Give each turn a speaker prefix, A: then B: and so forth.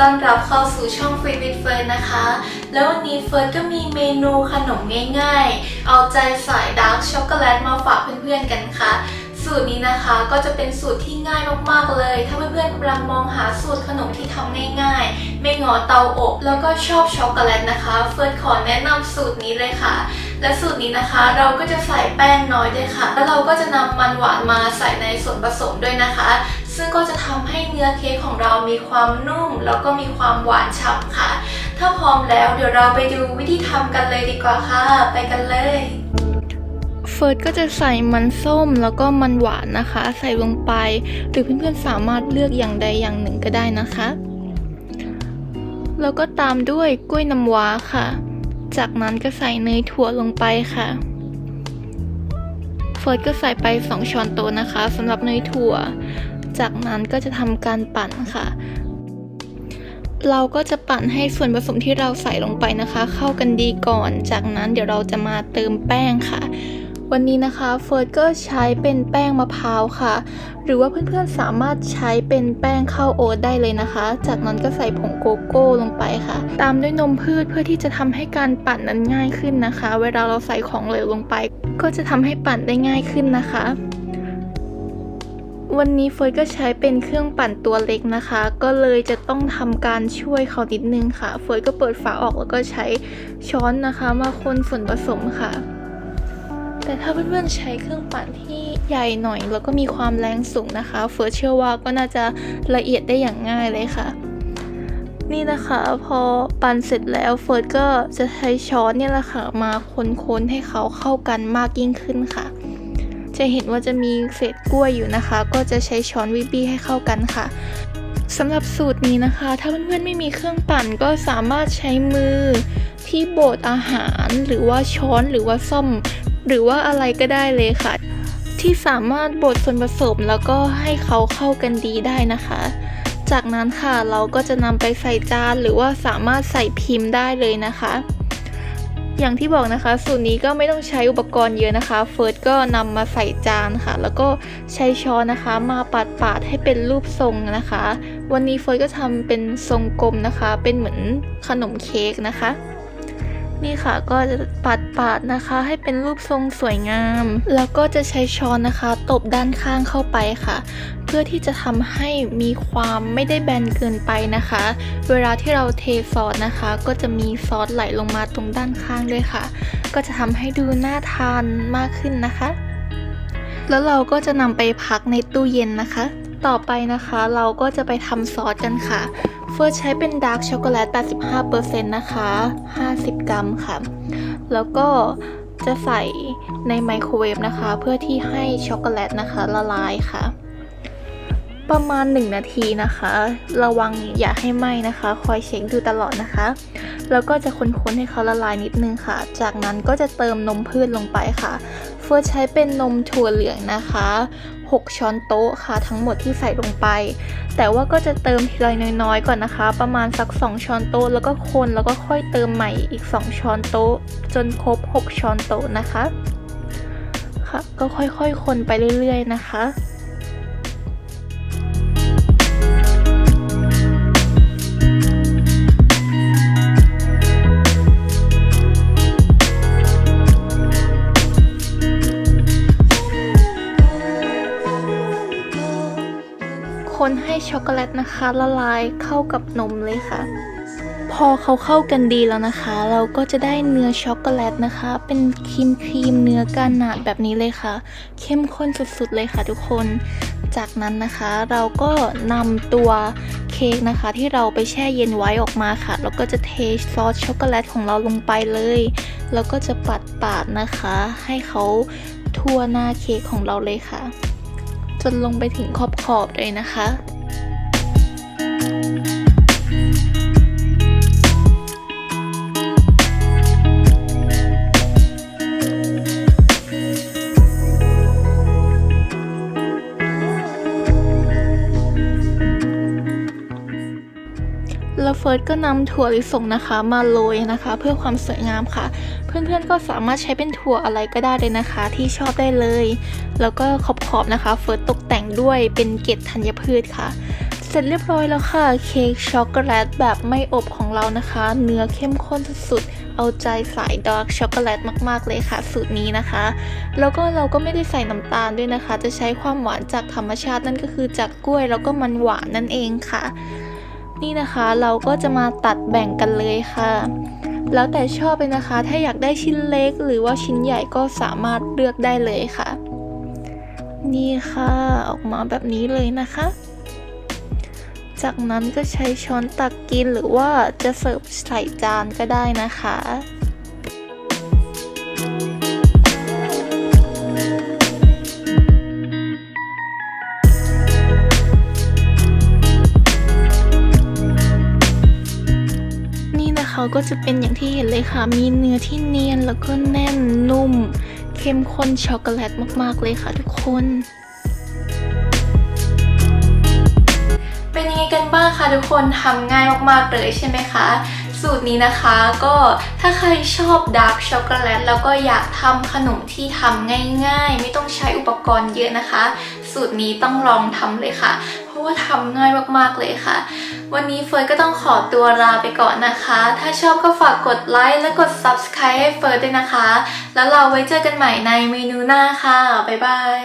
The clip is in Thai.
A: ต้อนรับเข้าสู่ช่อง Free with Fern นะคะ แล้ววันนี้เฟิร์นก็มีเมนูขนมง่ายๆ เอาใจสายดาร์กช็อกโกแลตมาฝากเพื่อนๆกันค่ะ สูตรนี้นะคะก็จะเป็นสูตรที่ง่ายมากๆเลย ถ้าเพื่อนๆกำลังมองหาสูตรขนมที่ทำง่ายๆ ไม่งอเตาอบ แล้วก็ชอบช็อกโกแลตนะคะ เฟิร์นขอแนะนำสูตรนี้เลยค่ะและสูตรนี้นะคะเราก็จะใส่แป้งน้อยด้วยค่ะ แล้วเราก็จะนำมันหวานมาใส่ในส่วนผสมด้วยนะคะ ซึ่งก็จะทำให้เนื้อเค้กของเรามีความนุ่ม แล้วก็มีความหวานฉ่ำค่ะ ถ้าพร้อมแล้วเดี๋ยวเราไปดูวิธีทำกันเลยดีกว่าค่ะ ไปกันเลย
B: เฟิร์สก็จะใส่มันส้มแล้วก็มันหวานนะคะ ใส่ลงไป หรือเพื่อนๆสามารถเลือกอย่างใดอย่างหนึ่งก็ได้นะคะ แล้วก็ตามด้วยกล้วยน้ำว้าค่ะ จากนั้นก็ใส่เนยถั่วลงไปค่ะเฟิร์สก็ใส่ไป 2 ช้อนโต๊ะนะคะสำหรับเนยถั่ว จากนั้นก็จะทำการปั่นค่ะ เราก็จะปั่นให้ส่วนผสมที่เราใส่ลงไปนะคะ เข้ากันดีก่อน จากนั้นเดี๋ยวเราจะมาเติมแป้งค่ะ วันนี้นะคะเฟิร์สก็ใช้เป็นแป้งมะพร้าวค่ะ หรือว่าเพื่อนๆสามารถใช้เป็นแป้งข้าวโอ๊ตได้เลยนะคะ จากนั้นก็ใส่ผงโกโก้ลงไปค่ะ ตามด้วยนมพืชเพื่อที่จะทำให้การปั่นนั้นง่ายขึ้นนะคะ เวลาเราใส่ของเหลวลงไป ก็จะทำให้ปั่นได้ง่ายขึ้นนะคะ วันนี้เฟิร์สก็ใช้เป็นเครื่องปั่นตัวเล็กนะคะ ก็เลยจะต้องทำการช่วยเขานิดนึงค่ะ เฟิร์สก็เปิดฝาออกแล้วก็ใช้ช้อนนะคะ มาคนส่วนผสมค่ะ แต่ถ้าเพื่อนๆใช้เครื่องปั่นที่ใหญ่หน่อย แล้วก็มีความแรงสูงนะคะ เฟิร์สเชื่อว่าก็น่าจะละเอียดได้อย่างง่ายเลยค่ะ นี่นะคะพอปั่นเสร็จแล้วเฟิร์สก็จะใช้ช้อนเนี่ยแหละค่ะมาคนๆให้เขาเข้ากันมากยิ่งขึ้นค่ะ จะเห็นว่าจะมีเศษกล้วยอยู่นะคะ ก็จะใช้ช้อนวิบบี้ให้เข้ากันค่ะสำหรับสูตรนี้นะคะ ถ้าเพื่อนๆไม่มีเครื่องปั่นก็สามารถใช้มือที่โบดอาหาร หรือว่าช้อนหรือว่าซ่อม หรือว่าอะไรก็ได้เลยค่ะ ที่สามารถบดส่วนผสมแล้วก็ให้เขาเข้ากันดีได้นะคะ จากนั้นค่ะเราก็จะนำไปใส่จานหรือว่าสามารถใส่พิมพ์ได้เลยนะคะ อย่างที่บอกนะคะ สูตรนี้ก็ไม่ต้องใช้อุปกรณ์เยอะนะคะเฟิร์สก็นำมาใส่จานค่ะ แล้วก็ใช้ช้อนนะคะ มาปาดปาดๆให้เป็นรูปทรงนะคะ วันนี้เฟิร์สก็ทำเป็นทรงกลมนะคะ เป็นเหมือนขนมเค้กนะคะ นี่ค่ะก็จะปัดปาดๆนะคะ ให้เป็นรูปทรงสวยงาม แล้วก็จะใช้ช้อนนะคะ ตบด้านข้างเข้าไปค่ะ เพื่อที่จะทำให้มีความไม่ได้แบนเกินไปนะคะ เวลาที่เราเทซอสนะคะ ก็จะมีซอสไหลลงมาตรงด้านข้างด้วยค่ะ ก็จะทำให้ดูน่าทานมากขึ้นนะคะ แล้วเราก็จะนำไปพักในตู้เย็นนะคะ ต่อไปนะคะ เราก็จะไปทำซอสกันค่ะ ฟิร์สใช้เป็นดาร์กช็อกโกแลต 85%นะคะ 50 กรัมค่ะ แล้วก็จะใส่ในไมโครเวฟนะคะ เพื่อที่ให้ช็อกโกแลตนะคะ ละลายค่ะ ประมาณ 1 นาทีนะคะ ระวังอย่าให้ไหม้นะคะ คอยเช็คดูตลอดนะคะ แล้วก็จะคนๆให้เขาละลายนิดนึงค่ะ จากนั้นก็จะเติมนมพืชลงไปค่ะ เฟิร์สใช้เป็นนมถั่วเหลืองนะคะ 6 ช้อนโต๊ะค่ะทั้งหมดที่ใส่ลงไป แต่ว่าก็จะเติมทีละน้อยๆก่อนนะคะ ประมาณสัก 2 ช้อนโต๊ะแล้วก็คนแล้วก็ค่อยเติมใหม่อีก 2 ช้อนโต๊ะ จนครบ 6 ช้อนโต๊ะนะคะค่ะก็ค่อยๆ คนไปเรื่อยๆนะคะ ช็อกโกแลตนะคะละลายเข้ากับนมเลยค่ะ พอเขาเข้ากันดีแล้วนะคะ เราก็จะได้เนื้อช็อกโกแลตนะคะ เป็นครีมครีมเนื้อการหนาดแบบนี้เลยค่ะ เข้มข้นสุดๆเลยค่ะทุกคน จากนั้นนะคะเราก็นำตัวเค้กนะคะที่เราไปแช่เย็นไว้ออกมาค่ะ แล้วก็จะเทซอสช็อกโกแลตของเราลงไปเลย แล้วก็จะปัดปาดนะคะ ให้เขาทั่วหน้าเค้กของเราเลยค่ะ จนลงไปถึงขอบขอบๆเลยนะคะ แล้วเฟิร์สก็นำถั่วลิสงนะคะ มาโรยนะคะ เพื่อความสวยงามค่ะ เพื่อนๆก็สามารถใช้เป็นถั่วอะไรก็ได้เลยนะคะ ที่ชอบได้เลย แล้วก็ขอบๆนะคะ เฟิร์สตกแต่งด้วยเป็นเกล็ดธัญพืชค่ะ เสร็จเรียบร้อยแล้วค่ะ เค้กช็อกโกแลตแบบไม่อบของเรานะคะ เนื้อเข้มข้นสุดๆเอาใจสายดาร์กช็อกโกแลตมากๆเลยค่ะ สูตรนี้นะคะ แล้วก็เราก็ไม่ได้ใส่น้ำตาลด้วยนะคะ จะใช้ความหวานจากธรรมชาตินั่นก็คือจากกล้วยแล้วก็มันหวานนั่นเองค่ะ นี่นะคะเราก็จะมาตัดแบ่งกันเลยค่ะแล้วแต่ชอบเลยนะคะ ถ้าอยากได้ชิ้นเล็กหรือว่าชิ้นใหญ่ก็สามารถเลือกได้เลยค่ะ นี่ค่ะ ออกมาแบบนี้เลยนะคะ จากนั้นก็ใช้ช้อนตักกินหรือว่าจะเสิร์ฟใส่จานก็ได้นะคะนี่นะคะก็จะเป็นอย่างที่เห็นเลยค่ะ มีเนื้อที่เนียนแล้วก็แน่นนุ่ม เข้มข้นช็อกโกแลตมาก ๆ เลยค่ะทุกคน
A: เป็นยังไงกันบ้างคะทุกคนทำง่ายมากๆเลยใช่ไหมคะ สูตรนี้นะคะก็ถ้าใครชอบดาร์กช็อกโกแลตแล้วก็อยากทำขนมที่ทำง่ายๆ ไม่ต้องใช้อุปกรณ์เยอะนะคะ สูตรนี้ต้องลองทำเลยค่ะ เพราะว่าทำง่ายมากๆเลยค่ะ วันนี้เฟิร์นก็ต้องขอตัวลาไปก่อนนะคะ ถ้าชอบก็ฝากกดไลค์และกด subscribe ให้เฟิร์นด้วยนะคะ แล้วเราไว้เจอกันใหม่ในเมนูหน้าค่ะบ๊ายบาย